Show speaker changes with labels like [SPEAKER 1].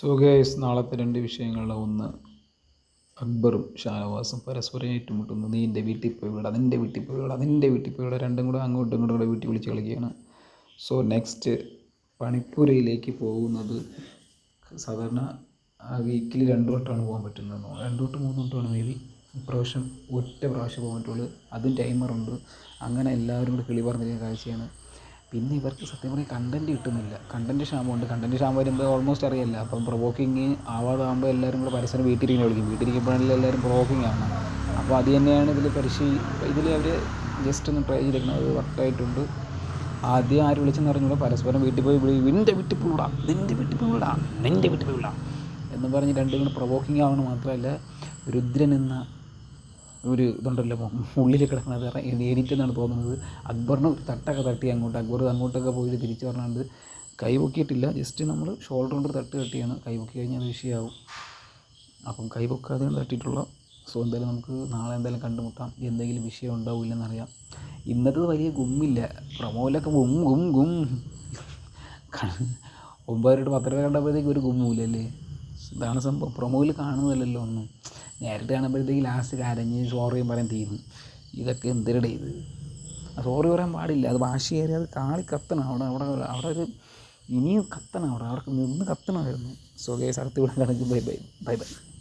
[SPEAKER 1] So guys നാളത്തെ രണ്ട് വിഷയങ്ങളിൽ ഒന്ന് അക്ബറും ഷാനവാസും പരസ്പരം ഏറ്റുമുട്ടുന്നു. നീ എന്റെ വീട്ടിൽ പോയി വിട അതിന്റെ വീട്ടിൽ പോയി വിട അതിന്റെ വീട്ടിൽ പോയി വിട. രണ്ടും കൂടെ അങ്ങോട്ടും ഇങ്ങോട്ടും കൂടെ വീട്ടിൽ വിളിച്ച് കളിക്കുകയാണ്. സോ നെക്സ്റ്റ് പണിപ്പുരയിലേക്ക് പോകുന്നത് സാധാരണ വീക്കിൽ രണ്ട് വട്ടമാണ് പോകാൻ പറ്റുന്നത് രണ്ട് തൊട്ട് മൂന്ന് വട്ടമാണ് മേ ബി ഇപ്രാവശ്യം ഒറ്റ പ്രാവശ്യം പോകാൻ പറ്റുള്ളൂ. അതും ടൈമറുണ്ട് അങ്ങനെ എല്ലാവരും കൂടി കിളി പറഞ്ഞിരിക്കുന്ന കാഴ്ചയാണ്. പിന്നെ ഇവർക്ക് സത്യം പറഞ്ഞാൽ കണ്ടന്റ് കിട്ടുന്നില്ല. കണ്ടന്റ് ക്ഷാമമുണ്ട്. കണ്ടന്റ് ക്ഷാമം വരുമ്പോൾ ഓൾമോസ്റ്റ് അറിയില്ല അപ്പം പ്രൊവോക്കിങ് ആവാതാകുമ്പോൾ എല്ലാവരും കൂടെ പരസ്പരം വീട്ടിലിരിക്കുന്ന വിളിക്കും വീട്ടിലിരിക്കുമ്പോഴാണെങ്കിൽ എല്ലാവരും പ്രൊവോക്കിങ് ആണ് അപ്പോൾ അത് തന്നെയാണ് ഇതിൽ പരിശീ ഇതിൽ അവർ ജസ്റ്റ് ഒന്ന് ട്രൈ ചെയ്തിരിക്കുന്നത്. അത് വർക്കായിട്ടുണ്ട് ആദ്യം ആര് വിളിച്ചെന്ന് അറിഞ്ഞൂടെ. പരസ്പരം വീട്ടിൽ പോയി വിളി നിന്റെ വീട്ടിൽ പോയിടാം നിന്റെ വീട്ടിൽ പോയിടാം നിന്റെ വീട്ടിൽ പോയിടാം എന്ന് പറഞ്ഞ് രണ്ടും കൂടെ പ്രൊവോക്കിംഗ് ആവണം മാത്രമല്ല രുദ്രൻ എന്ന ഒരു ഇതുണ്ടല്ലോ ഉള്ളിൽ കിടക്കുന്നത് എഡിറ്റ് തോന്നുന്നത്. അക്ബറിന് ഒരു തട്ടൊക്കെ തട്ടി അങ്ങോട്ട് അക്ബർ അങ്ങോട്ടൊക്കെ പോയിട്ട് തിരിച്ചു പറഞ്ഞുകൊണ്ട് കൈ പൊക്കിയിട്ടില്ല. ജസ്റ്റ് നമ്മൾ ഷോൾഡർ കൊണ്ട് തട്ട് തട്ടിയാണ് കൈ പൊക്കി കഴിഞ്ഞാൽ അത് വിഷയമാവും അപ്പം കൈ പൊക്കാതെ തട്ടിയിട്ടുള്ള. സോ എന്തായാലും നമുക്ക് നാളെ എന്തായാലും കണ്ടുമുട്ടാം. എന്തെങ്കിലും വിഷയം ഉണ്ടാവില്ലെന്നറിയാം ഇന്നത്തെ വലിയ ഗുമ്മില്ല. പ്രമോലൊക്കെ ഗും ഗും ഗും. ഒമ്പതര പത്തര കണ്ടപ്പോഴത്തേക്ക് ഒരു ഗുമ്മില്ലല്ലേ ഇതാണ് സംഭവം. പ്രൊമോയിൽ കാണുന്നതല്ലല്ലോ ഒന്നും. നേരിട്ട് കാണുമ്പോഴത്തേക്ക് ലാസ്റ്റ് കരഞ്ഞ് സോറിയും പറയാൻ തീരുന്നു. ഇതൊക്കെ എന്തിനടെ ഇത്? സോറി പറയാൻ പാടില്ല. അത് വാശി കയറി അത് കാളി കത്തണം. അവിടെ അവിടെ അവിടെ ഒരു ഇനിയും കത്തണം. അവിടെ അവിടെ നിന്ന് കത്തണമായിരുന്നു സോ കേസ് അടുത്ത് ഇവിടെ കാണിക്കും ബൈ ബൈ ബൈ ബൈ.